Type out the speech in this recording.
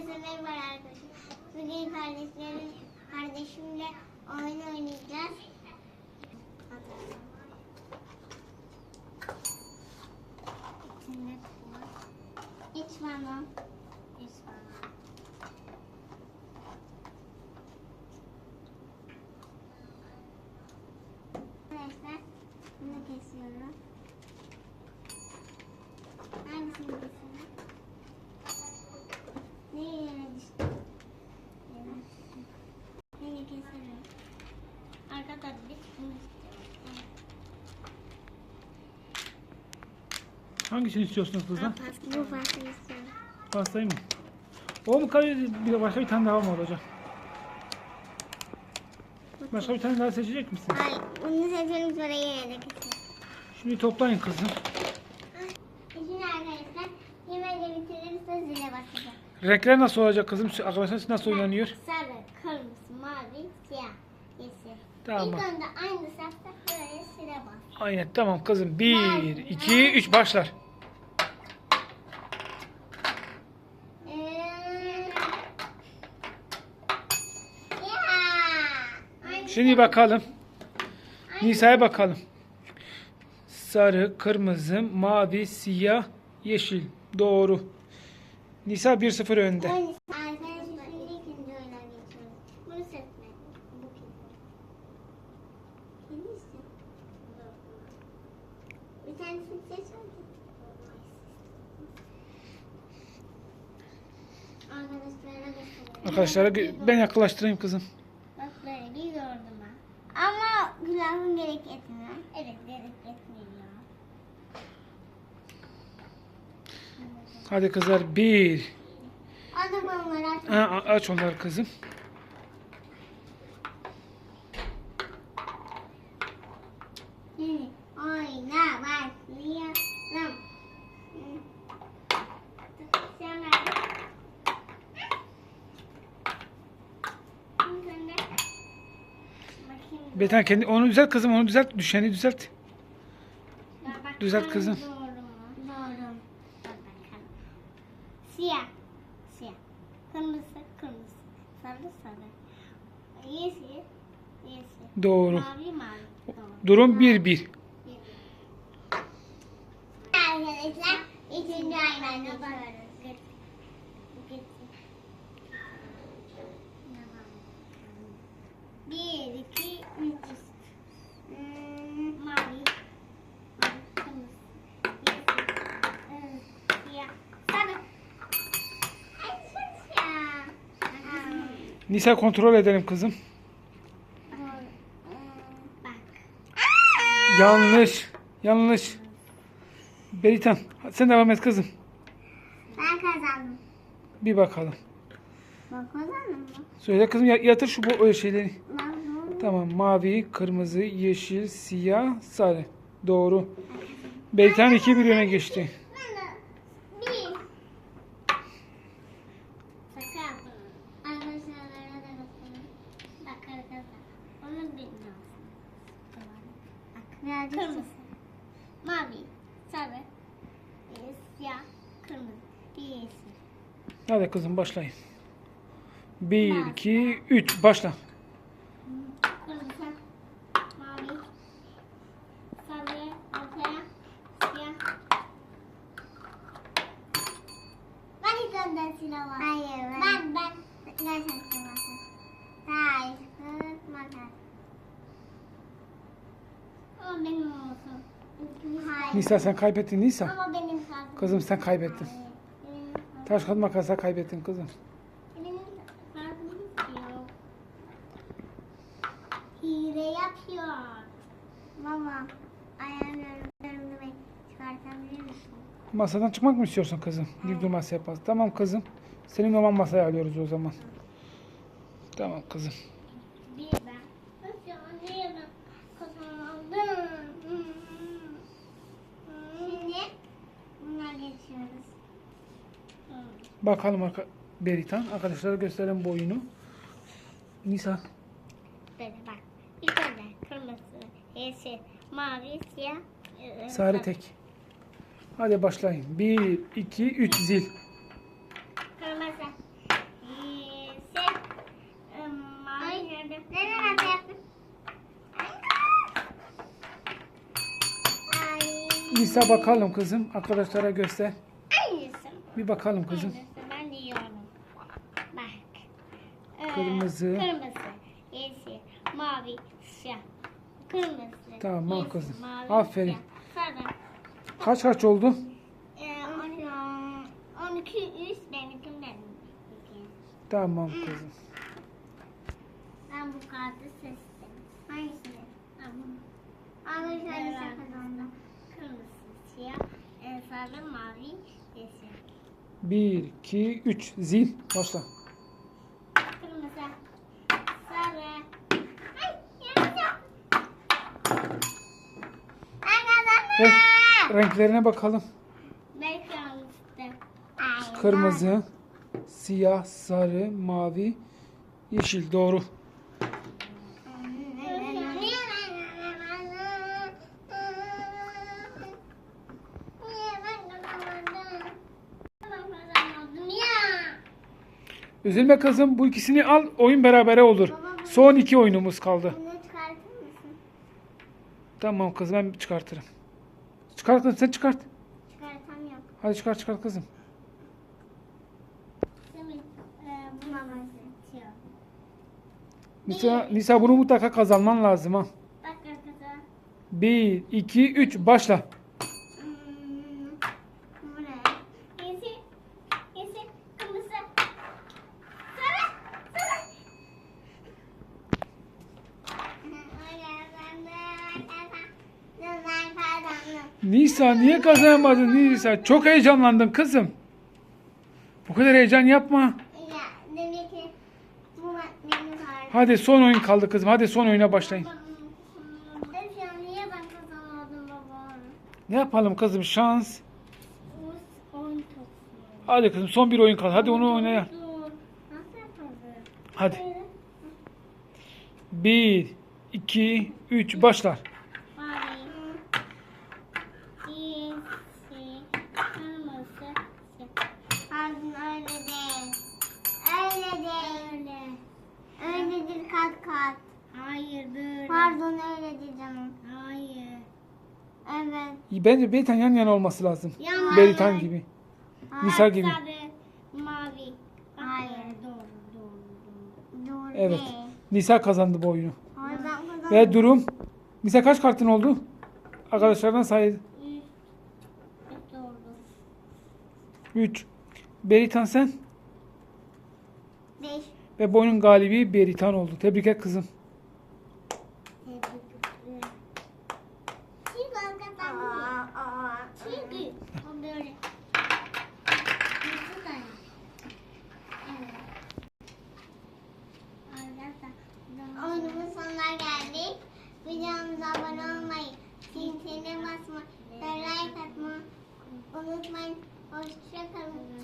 Herkese merhaba arkadaşlar. Bugün kardeşlerim, kardeşimle oyun oynayacağız. İçinde var. İç bana. İç bana. Arkadaşlar bunu kesiyorum. Hangisini kesiyorum? Hangisini istiyorsunuz kızım? Bu pastayı istiyorum. Pastayı mı? O mu kalıyor? Bir de başka bir tane daha mı olacak? Başka bir tane daha seçecek misin? Ay, bunu seçelim sonra de keselim. Şimdi toplayın kızım. Şimdi arkadaşlar yemeği bitirirse zile basacağım. Renkler nasıl olacak kızım? Arkadaşlar nasıl oynanıyor? Sarı, kırmızı, mavi, siyah, yeşil. Tamam. İlk önce aynı safta böyle zile bas. Aynen tamam kızım. Bir, iki, üç başlar. Ee, ya. Aynı Şimdi bakalım. Nisa'ya bakalım. Sarı, kırmızı, mavi, siyah, yeşil. Doğru. Nisa 1-0 önde. Aynı şimdi ikinci oyuna geçiyoruz. Bunu seçme. Bu kim? Bir tanesini hadi. Arkadaşlara göstereyim. Arkadaşlara gö- ben yaklaştırayım kızım. Bak böyle bir gördüm ha. Ama külahın gerek etmiyor. Evet gerek etmiyor. Hadi kızlar bir. Aç onları kızım. Şimdi başlayalım. Kendi onu düzelt kızım onu düzelt düşeni düzelt. Düzelt kızım. Doğru mu? Doğru. Dur bakalım. Siyah. Siyah. Kırmızı. Kırmızı. Sarı sarı. Yeşil. Yeşil. Doğru. Mavi mavi. Durum 1-1. Arkadaşlar ikinci ayına geçiyoruz. Bir, iki, üç. Hmm, Mavi. Nisa kontrol edelim kızım. doğru. Ee, Bak. Yanlış. Yanlış. Beritan sen devam et kızım. Ben kazandım. Bir bakalım. Ben kazandım mı? Söyle kızım ya- yatır şu bu şeyleri. Ben doğru. Tamam mavi, kırmızı, yeşil, siyah, sarı. Doğru. Beritan 2-1 öne geçti. Ben de bir. Şaka yaptım. Arkadaşlarına da göstereyim. Bak arkadaşlar. Onun bilmiyorum. Bak. Kırmızı. Mavi. Sarı. Siyah. Kırmızı. Yeşil. Hadi kızım başlayın. 1, 2, 3 başla. Kırmızı. Mavi. Sarı. Ortaya. Siyah. Ben ilk önden silah var. Hayır ben. Ben ben. Gerçekten var. Kırk makas. Ama benim olsun. Hayır. Nisa sen kaybettin Nisa. Ama benim kalsın. Kızım sen kaybettin. Hayır. Benim. Taş kağıt makasa kaybettin kızım. Benim. Hile yapıyor. Baba, çıkartabilir misin? Masadan çıkmak mı istiyorsun kızım? Bir dur masaya pas. Tamam kızım. Senin normal masaya alıyoruz o zaman. Tamam kızım. Bakalım Beritan. Arkadaşlara gösterelim bu oyunu. Nisan. Böyle bak. Yukarıda kırmızı, yeşil, mavi, siyah. E, e, sarı tek. Hadi başlayın. 1, 2, 3 zil. Kırmızı. Yeşil. E, mavi. Nisa bakalım kızım. Arkadaşlara göster. Bir bakalım kızım. Aynısı. Kırmızı. Kırmızı. Yeşil. Mavi. Siyah. Kırmızı. Tamam yeşil, kızım. mavi, Aferin. siyah. Sarı. Kaç kaç oldu? Ee, on- 12 üst benimkim benim. Tamam kızım. Ben bu kartı seçtim. Hangisini? Arkadaşlar kazandı. Kırmızı, siyah, e, sarı, mavi, yeşil. 1, 2, 3. Zil. Başla. Kırmızı, sarı. Ay, yanlış yaptım. Ben Renk, renklerine bakalım. Kırmızı, siyah, sarı, mavi, yeşil. Doğru. Üzülme kızım. Bu ikisini al. Oyun berabere olur. Son iki oyunumuz kaldı. Tamam kızım ben çıkartırım. Çıkart kızım sen çıkart. Çıkartamıyorum. Hadi çıkart çıkart kızım. E. Nisa, Nisa bunu mutlaka kazanman lazım ha. Bak arkadaşlar. 1, 2, 3 başla. Hmm, bu ne? Yeşil, yeşil, kırmızı. Sarı, sarı. Ben kazandım. Nisa niye kazanamadın Nisa? Çok heyecanlandın kızım. Bu kadar heyecan yapma. Hadi son oyun kaldı kızım. Hadi son oyuna başlayın. Ne yapalım kızım şans. Hadi kızım son bir oyun kaldı. Hadi onu oynayalım. Hadi. 1, 2, 3 başla. Bence Beytan yan yana olması lazım. Yan Beritan yana. gibi. Nisa gibi. Sarı, mavi. Hayır. Doğru, doğru, doğru. Doğru Evet. Nisa kazandı bu oyunu. Kazan. Ve durum. Nisa kaç kartın oldu? Arkadaşlardan say. Üç. Üç doğru. 3. Beritan sen. Beş. Ve bu oyunun galibi Beritan oldu. Tebrik et kızım. 我吃饭。